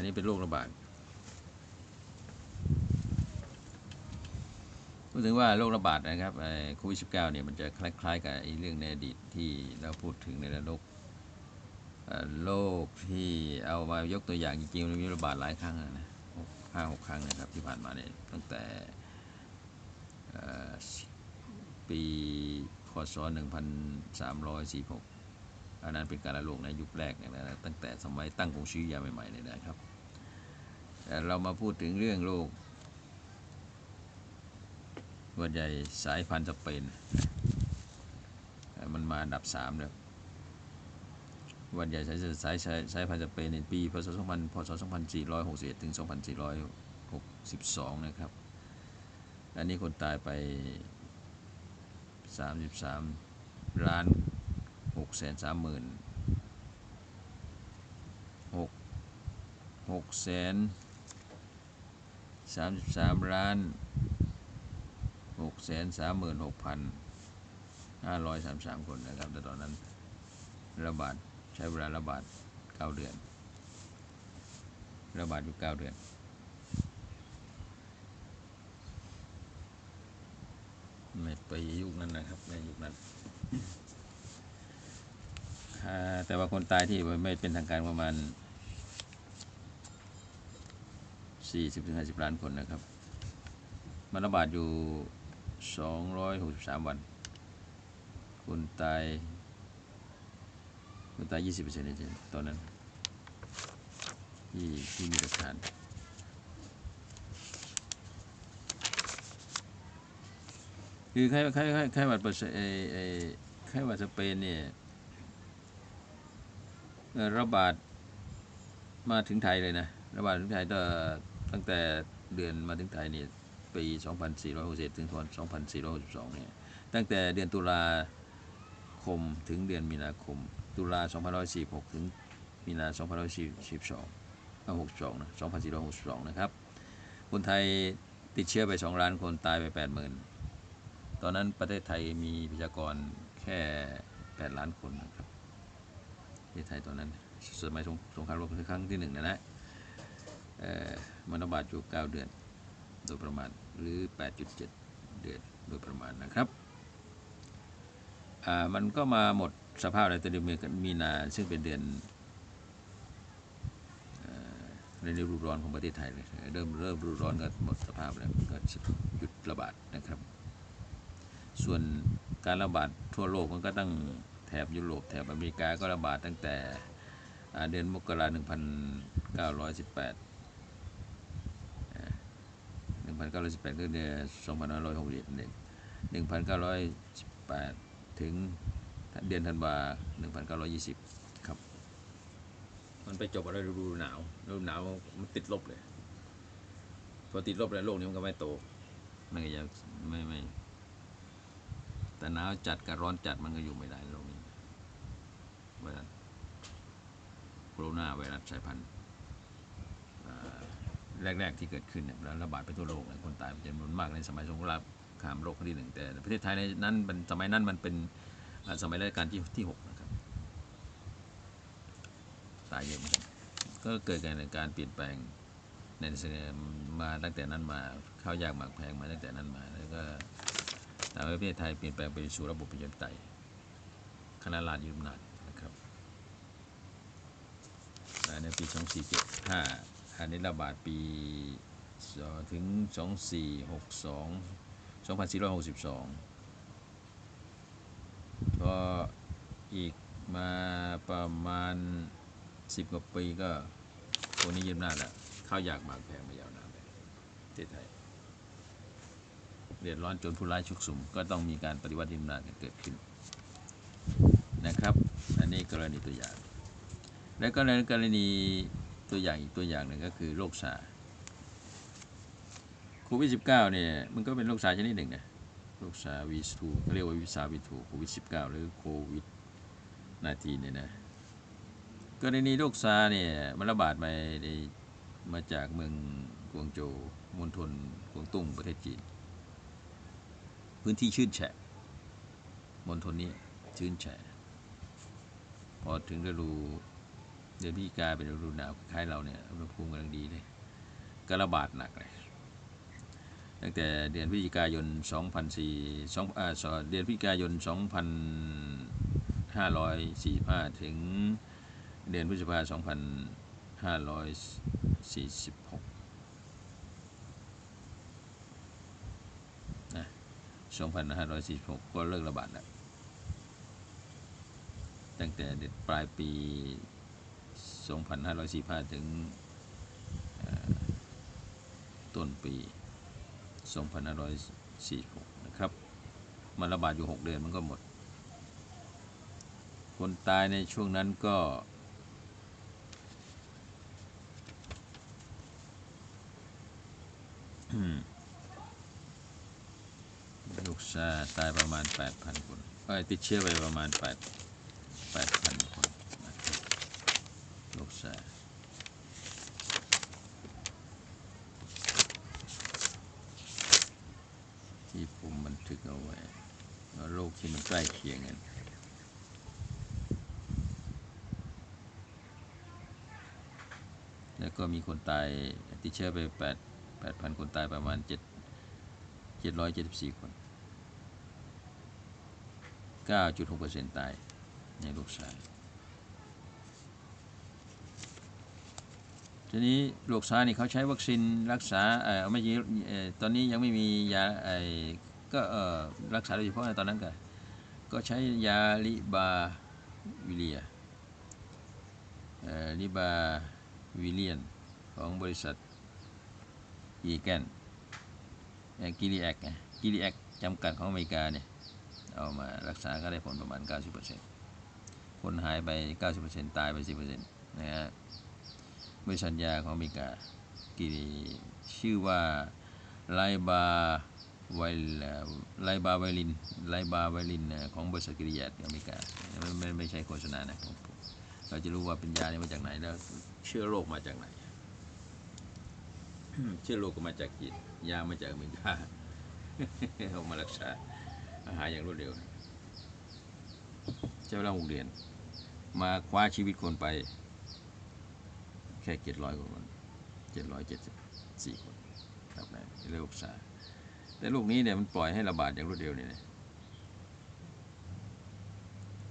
อันนี้เป็นโรคระบาดพูดถึงว่าโรคระบาดนะครับโควิด -19 เนี่ยมันจะคล้ายๆกับเรื่องในอดีตที่เราพูดถึงในโรคโรคที่เอามายกตัวอย่างจริงๆมันมีระบาดหลายครั้งนะหกห้าหกครั้งนะครับที่ผ่านมาเนี่ยตั้งแต่เอ่อปีคศ1346 อันนั้นเป็นการระลวงในยุคแรกเนี่ยนะตั้งแต่สมัยตั้งกรุงศรีอยุธยาใหม่ๆเนี่ยนะครับ แต่เรามาพูดถึงเรื่องโรคส่วใหญ่สายพันธุ์สเปน มันมาอันดับสามเลยวันใหญ่สายสายสายสายพันธุ์สเปนในปีพศ2000พศ2461ถึง2462 นะครับ อันนี้คนตายไป 33 ล้านหกแสนสามหมื่นหกหกแสน สามสิบสามล้านหกแสนสามหมื่นหกพันห้าร้อยสามสามคนนะครับ แต่ตอนนั้นระบาดใช้เวลาระบาดเก้าเดือน ระบาดอยู่เก้าเดือนไม่ไปยุคนั้นนะครับในยุคนั้นแต่ว่าคนตายที่ไม่เป็นทางการประมาณ 40-50 ล้านคนนะครับมันระบาดอยู่ 263 วัน คนตาย คนตาย 20%เองตอนนั้น ที่ที่มีหลักฐานคือไข้ไข้ไข้ไข้หวัดเปอร์เซไอไอไข้หวัดสเปนเนี่ยระบาดมาถึงไทยเลยนะ ระบาดถึงไทยตั้ ตั้งแต่เดือนมาถึงไทยเนี่ยปี 2461ถึง2462เนี่ยตั้งแต่เดือนตุลาคมถึงเดือนมีนาคม ตุลา2546 ถึงมีนา2542เอา62นะ2462 นะครับ คนไทยติดเชื้อไป 2 ล้านคนตายไป 80,000 ตอนนั้นประเทศไทยมีประชากรแค่ 8 ล้านคนนะครับประเทศไทยตอนนั้นสมัยสงครามโลกครั้งที่หนึ่งนะนะ มนบาดอยู่9เดือน โดยประมาณหรือ 8.7 เดือนโดยประมาณนะครับมันก็มาหมดสภาพในเดือนมีนาซึ่งเป็นเดือนเอ่อในฤดูร้อนของประเทศไทยเลยเริ่มเริ่มฤดูร้อนก็หมดสภาพแล้วก็หยุดระบาดนะครับ ส่วนการระบาดทั่วโลกมันก็ตั้งแถบยุโรปแถบอเมริกาก็ระบาดตั้งแต่เดือนมกราคม1918อ่า 1918ก็เดือน2561เอง1918 ถึงเดือนธันวา1920 ครับ มันไปจบอะไรฤดูหนาวฤดูหนาวมันติดลบเลย พอติดลบแล้วโลกนี้มันก็ไม่โต มันก็ยังไม่ไม่ แต่หนาวจัดกับร้อนจัดมันก็อยู่ไม่ได้โลกนี้ไวรัสโคโรนาไวรัสสายพันธุ์ แรก ๆ ที่เกิดขึ้นเนี่ยแล้วระบาดไปทั่วโลกเลยคนตายเป็นจำนวนมากในสมัยสงครามขามโลกครั้งที่หนึ่งแต่ประเทศไทยในนั้นนสมัยนั้นมันเป็นสมัยรัชกาลที่ที่หกนะครับตายเยอะเหมือนกันก็เกิดการการเปลี่ยนแปลงในมาตั้งแต่นั้นมาข้าวยากหมากแพงมาตั้งแต่นั้นมา แล้วก็ทำให้ประเทศไทยเปลี่ยนแปลงไปสู่ระบบประชาธิปไตยคณะราษฎรยึดอำนาจนะครับในปี 2475 นนี้ระบาดปีสองถึง 2462 2462 ก็อีกมาประมาณ 10 กว่าปีก็คนนี้ยึดอำนาแล้วข้าวอยากหมากแพงมายาวนานเลยประเทศไทยเดือดร้อนจนผู้ร้ายชุกชุม ก็ต้องมีการปฏิวัติยึดอำนาเกิดขึ้นนะครับ อันนี้กรณีตัวอย่าง และก็ในกรณี ตัวอย่างอีกตัวอย่างหนึ่งก็คือโรคซาร์โควิด -19 เนี่ยมันก็เป็นโรคซาร์ชนิดหนึ่งนะโรคซาร์วีทูเขาเรียกว่าวิซาวีทูโควิด -19 หรือโควิด19เนี่ยนะกรณีโรคซาร์เนี่ยมันระบาดมาในมาจากเมืองกวางโจวมณฑลกวางตุ้งประเทศจีน พื้นที่ชื้นแฉะมณฑลนี้ชื้นแฉะพอถึงฤดู เดือนพฤศจิกาเป็นฤดูหนาวคล้ายเราเนี่ยอุณหภูมิกำลังดีเลยก็ระบาดหนักเลยตั้งแต่เดือนพฤศจิกายน 2004 2อ่าเดือนพฤศจิกายน 2545 ถึงเดือนพฤษภาคม 2546นะ2546 ก็เลิกระบาดแล้วตั้งแต่เดือนปลายปี 2545 ถึงเอ่อต้นปี 2546 นะครับมันระบาดอยู่ 6 เดือนมันก็หมด คนตายในช่วงนั้นก็ ลูกซาตายประมาณ 8,000 คนเอ้ยติดเชื้อไปประมาณ 8 8,000 ลูกซาที่ผมบันทึกเอาไว้โรคที่มันใกล้เคียงกันแล้วก็มีคนตายติดเชื้อไป8 8,000 คนตายประมาณ 7 774 คน 9.6%ตายในโรคซาร์ ทีนี้โรคซาร์นี่เขาใช้วัคซีนรักษาเออไม่ใช่ตอนนี้ยังไม่มียาไอก็เออรักษาโดยเฉพาะในตอนนั้นก็ก็ใช้ยาลิบาวิเลียเออลิบาวิเลียนของบริษัทอีแกนกิลีแอกกิลีแอกจำกัดของอเมริกาเนี่ยเอามารักษาก็ได้ผลประมาณ 90%คนหายไป 90%ตายไป 10%นะฮะ บริษัทยาของอเมริกากีชื่อว่าไลบาไวลไลบาไวลินไลบาไวลินของบริษัทกิริยาอเมริกาไม่ไม่ไม่ใช่โฆษณานะเราจะรู้ว่าเป็นยาเนี่ยมาจากไหนแล้วเชื้อโรคมาจากไหนเชื้อโรคก็มาจากจีนยามาจากอเมริกาเอามารักษาอาหารอย่างรวดเร็วนะใช้เวลาหกเดือน มาคว้าชีวิตคนไป แค่เจ็ดร้อยกว่าคนเจ็ดร้อยเจ็ดสิบสี่คนครับในเรื่องซาร์แต่ลูกนี้เนี่ยมันปล่อยให้ระบาดอย่างรวดเร็วเนี่ยนะ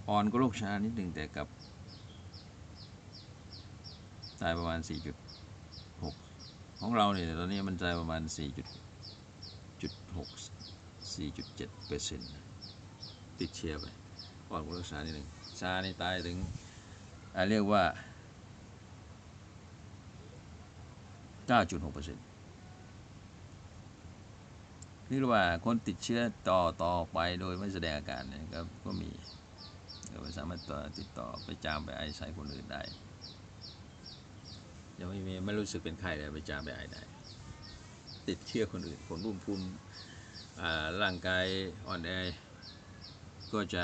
อ่อนก็โรคชานิดหนึ่งแต่กับตายประมาณ 4.6 ของเราเนี่ยตอนนี้มันตายประมาณ 4.6 4.7เปอร์เซ็นต์ติดเชื้อไปอ่อนก็โรคชานิดหนึ่งชานี่ตายถึงอ่าเรียกว่า 9.6%นี่เรียกว่าคนติดเชื้อต่อต่อไปโดยไม่แสดงอาการนี่ยก็ก็มีก็สามารถติดต่อไปจามไปไอใส่คนอื่นได้ยังไม่มีไม่รู้สึกเป็นไข้เลยไปจามไปไอได้ติดเชื้อคนอื่นคนรุ่มภูมิอ่าร่างกายอ่อนแอก็จะ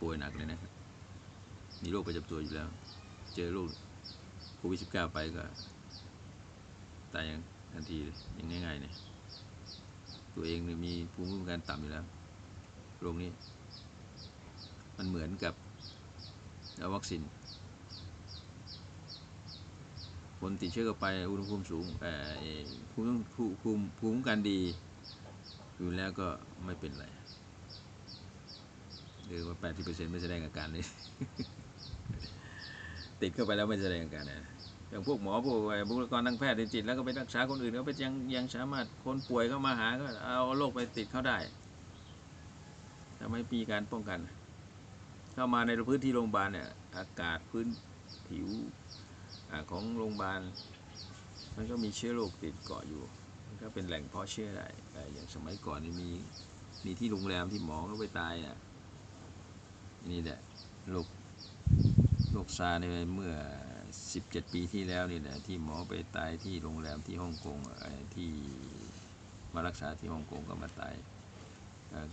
ป่วยหนักเลยนะครับมีโรคประจำตัวอยู่แล้ว เจอโรคโควิด -19 ไปก็ ตายอย่างทันทีเลยอย่างง่ายๆเนี่ยตัวเองมีภูมิคุ้มกันต่ำอยู่แล้วโรคนี้ มันเหมือนกับเอาวัคซีนคนติดเชื้อเข้าไปอุณหภูมิสูงเอ่ภูมิภูมิภูมิภูมิคุ้มกันดีอยู่แล้วก็ไม่เป็นไรหรือว่า 80%ไม่แสดงอาการเลย ติดเข้าไปแล้วไม่แสดงอาการนะ อย่างพวกหมอพวกไอ้บุคลากรทางแพทย์ติดแล้วก็ไปรักษาคนอื่นก็ไปยังยังสามารถคนป่วยเข้ามาหาก็เอาโรคไปติดเขาได้ทำไมมีการป้องกัน เข้ามาในพื้นที่โรงพยาบาลเนี่ยอากาศพื้นผิวอของโรงพยาบาลมันก็มีเชื้อโรคติดเกาะอยู่มันก็เป็นแหล่งเพาะเชื้อได้แต่อย่างสมัยก่อนนี่มีมีที่โรงแรมที่หมอก็ไปตายอะนี่แหละโรคโรคซาในเมื่อ 17 ปีที่แล้วนี่แหละที่หมอไปตายที่โรงแรมที่ฮ่องกงที่มารักษาที่ฮ่องกงก็มาตาย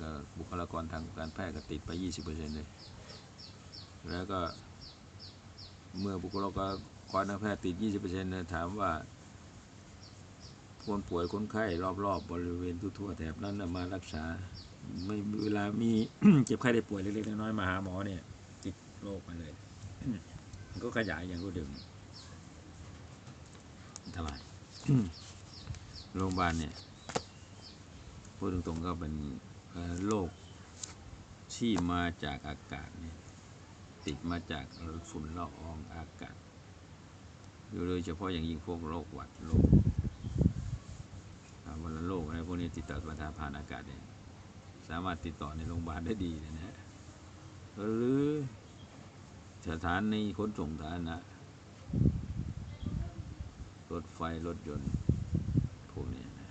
ก็บุคลากรทางการแพทย์ก็ติดไป 20%เลยแล้วก็เมื่อบุคลากรทางแพทย์ติด 20%เนี่ยถามว่าคนป่วยคนไข้รอบๆบบริเวณทั่วๆแถบนั้นมารักษาไม่เวลามีเจ็บไข้ได้ป่วยเล็กๆน้อยๆมาหาหมอเนี่ยติดโรคมาเลย มันก็ขยายอย่างรวดเร็วเนี่ยอันตรายโรงพยาบาลเนี่ยพูดตรงๆก็เป็นเอ่อโรคที่มาจากอากาศเนี่ยติดมาจากฝุ่นละอองอากาศโดยเฉพาะอย่างยิ่งพวกโรคหวัดโรคอ่าวัณโรคอะไรพวกนี้ติดต่อมาทางผ่านอากาศเนี่ยสามารถติดต่อในโรงพยาบาลได้ดีเลยนะฮะหรือ สถานีขนส่งสาธารณะรถไฟรถยนต์พวกนี้นะ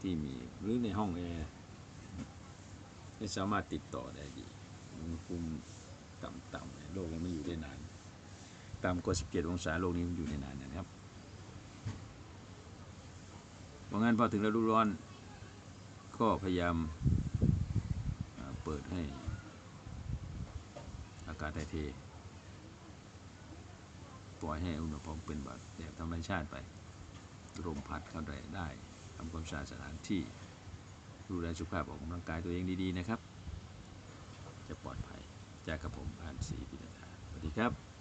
ที่มีหรือในห้องแอร์ไม่สามารถติดต่อได้ดีอุณหภูมิต่ำๆเนี่ยโรคมันไม่อยู่ได้นานต่ำกว่า17 องศาโลกนี้มันอยู่ในนานนะครับเพราะงั้นพอถึงฤดูร้อนก็พยายามเปิดให้อากาศถ่ายเท ปล่อยให้อุณหภูมิเป็นแบบแบบธรรมชาติไปลมพัดเข้าได้ได้ทำความสะอาดสถานที่ ดูแลสุขภาพออกกำลังกายตัวเองดีๆนะครับ จะปลอดภัยจากกระผมอ่านสีพินาสวัสดีครับ